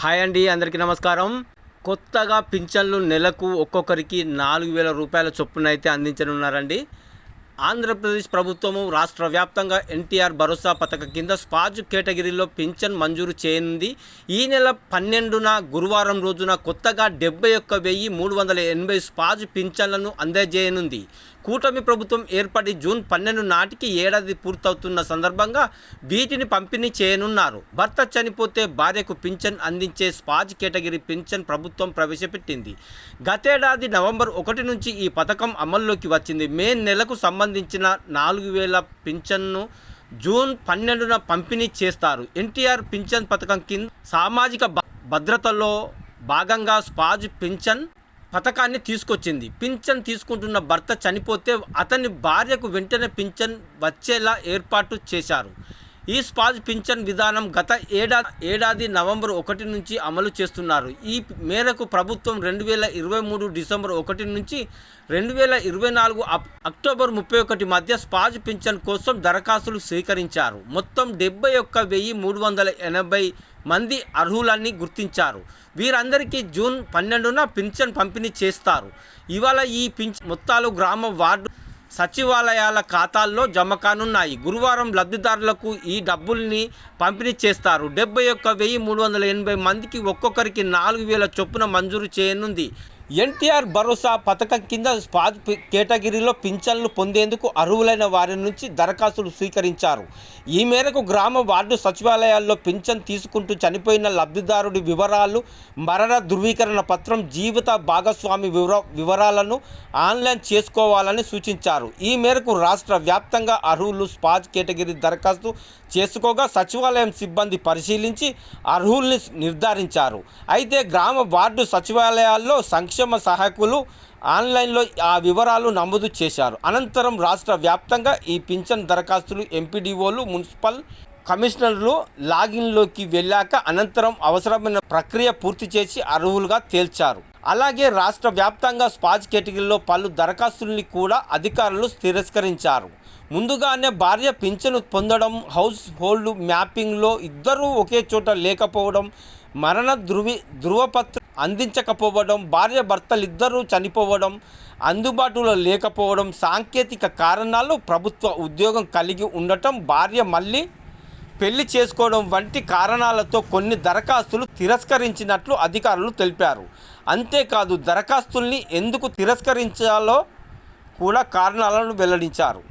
Hi అండి అందరికీ నమస్కారం. కొత్తగా పింఛన్లు నెలకు ఒక్కొక్కరికి నాలుగు వేల రూపాయల చొప్పున అయితే అందించనున్నారండి. ఆంధ్రప్రదేశ్ ప్రభుత్వము రాష్ట్ర వ్యాప్తంగా ఎన్టీఆర్ భరోసా పథకం కింద స్పాజ్ కేటగిరీలో పింఛన్ మంజూరు చేయనుంది. ఈ నెల పన్నెండున గురువారం రోజున కొత్తగా డెబ్బై ఒక్క వెయ్యి మూడు వందల ఎనభై స్పాజ్ పింఛన్లను అందజేయనుంది. కూటమి ప్రభుత్వం ఏర్పడి జూన్ పన్నెండు నాటికి ఏడాది పూర్తవుతున్న సందర్భంగా వీటిని పంపిణీ చేయనున్నారు. భర్త చనిపోతే భార్యకు పింఛన్ అందించే స్పాజ్ కేటగిరీ పింఛన్ ప్రభుత్వం ప్రవేశపెట్టింది. గతేడాది నవంబర్ ఒకటి నుంచి ఈ పథకం అమల్లోకి వచ్చింది. మే నెలకు సంబంధించిన నాలుగు వేల పింఛన్ను జూన్ పన్నెండున పంపిణీ చేస్తారు. ఎన్టీఆర్ పింఛన్ పథకం కింద సామాజిక భద్రతలో భాగంగా స్పాజ్ పింఛన్ పథకాన్ని తీసుకొచ్చింది. పింఛన్ తీసుకుంటున్న భర్త చనిపోతే అతని భార్యకు వెంటనే పింఛన్ వచ్చేలా ఏర్పాటు చేశారు. ఈ స్పాజ్ పింఛన్ విధానం గత ఏడా ఏడాది నవంబర్ ఒకటి నుంచి అమలు చేస్తున్నారు. ఈ మేరకు ప్రభుత్వం రెండు వేల ఇరవై మూడు డిసెంబర్ ఒకటి నుంచి రెండు వేల ఇరవై నాలుగు అక్టోబర్ ముప్పై ఒకటి మధ్య స్పాజ్ పింఛన్ కోసం దరఖాస్తులు స్వీకరించారు. మొత్తం డెబ్బై ఒక్క వెయ్యి మూడు వందల ఎనభై మంది అర్హులని గుర్తించారు. వీరందరికీ జూన్ పన్నెండున పింఛన్ పంపిణీ చేస్తారు. ఇవాళ ఈ పింఛన్ మొత్తాలు గ్రామ వార్డు సచివాలయాల ఖాతాల్లో జమ కానున్నాయి. గురువారం లబ్ధిదారులకు ఈ డబ్బుల్ని పంపిణీ చేస్తారు. డెబ్బై ఒక్క వెయ్యి మూడు వందల ఎనభై మందికి ఒక్కొక్కరికి నాలుగు వేల చొప్పున మంజూరు చేయనుంది. ఎన్టీఆర్ భరోసా పథకం కింద స్పాజ్ కేటగిరీలో పింఛన్లు పొందేందుకు అర్హులైన వారి నుంచి దరఖాస్తులు స్వీకరించారు. ఈ మేరకు గ్రామ వార్డు సచివాలయాల్లో పింఛన్ తీసుకుంటూ చనిపోయిన లబ్ధిదారుడి వివరాలు మరణ ధృవీకరణ పత్రం జీవిత భాగస్వామి వివర వివరాలను ఆన్లైన్ చేసుకోవాలని సూచించారు. ఈ మేరకు రాష్ట్ర వ్యాప్తంగా అర్హులు స్పాజ్ కేటగిరీ దరఖాస్తు చేసుకోగా సచివాలయం సిబ్బంది పరిశీలించి అర్హుల్ని నిర్ధారించారు. అయితే గ్రామ వార్డు సచివాలయాల్లో సంక్షేమ సహాయకులు ఆన్లైన్లో ఆ వివరాలు నమోదు చేశారు. అనంతరం రాష్ట్ర వ్యాప్తంగా ఈ పింఛన్ దరఖాస్తులు ఎంపీడీఓలు మున్సిపల్ కమిషనర్లు లాగిన్లోకి వెళ్ళాక అనంతరం అవసరమైన ప్రక్రియ పూర్తి చేసి అర్హులుగా తేల్చారు. అలాగే రాష్ట్ర వ్యాప్తంగా స్పాజ్ కేటగిరీలో పలు దరఖాస్తుల్ని కూడా అధికారులు తిరస్కరించారు. ముందుగానే భార్య పింఛను పొందడం హౌస్ హోల్డ్ మ్యాపింగ్లో ఇద్దరూ ఒకే చోట లేకపోవడం మరణ ధృవి ధృవపత్ర అందించకపోవడం భార్య భర్తలిద్దరూ చనిపోవడం అందుబాటులో లేకపోవడం సాంకేతిక కారణాలు ప్రభుత్వ ఉద్యోగం కలిగి ఉండటం భార్య మళ్ళీ పెళ్ళి చేసుకోవడం వంటి కారణాలతో కొన్ని దరఖాస్తులు తిరస్కరించినట్లు అధికారులు తెలిపారు. అంతేకాదు దరఖాస్తుల్ని ఎందుకు తిరస్కరించాలో కూడా కారణాలను వెల్లడించారు.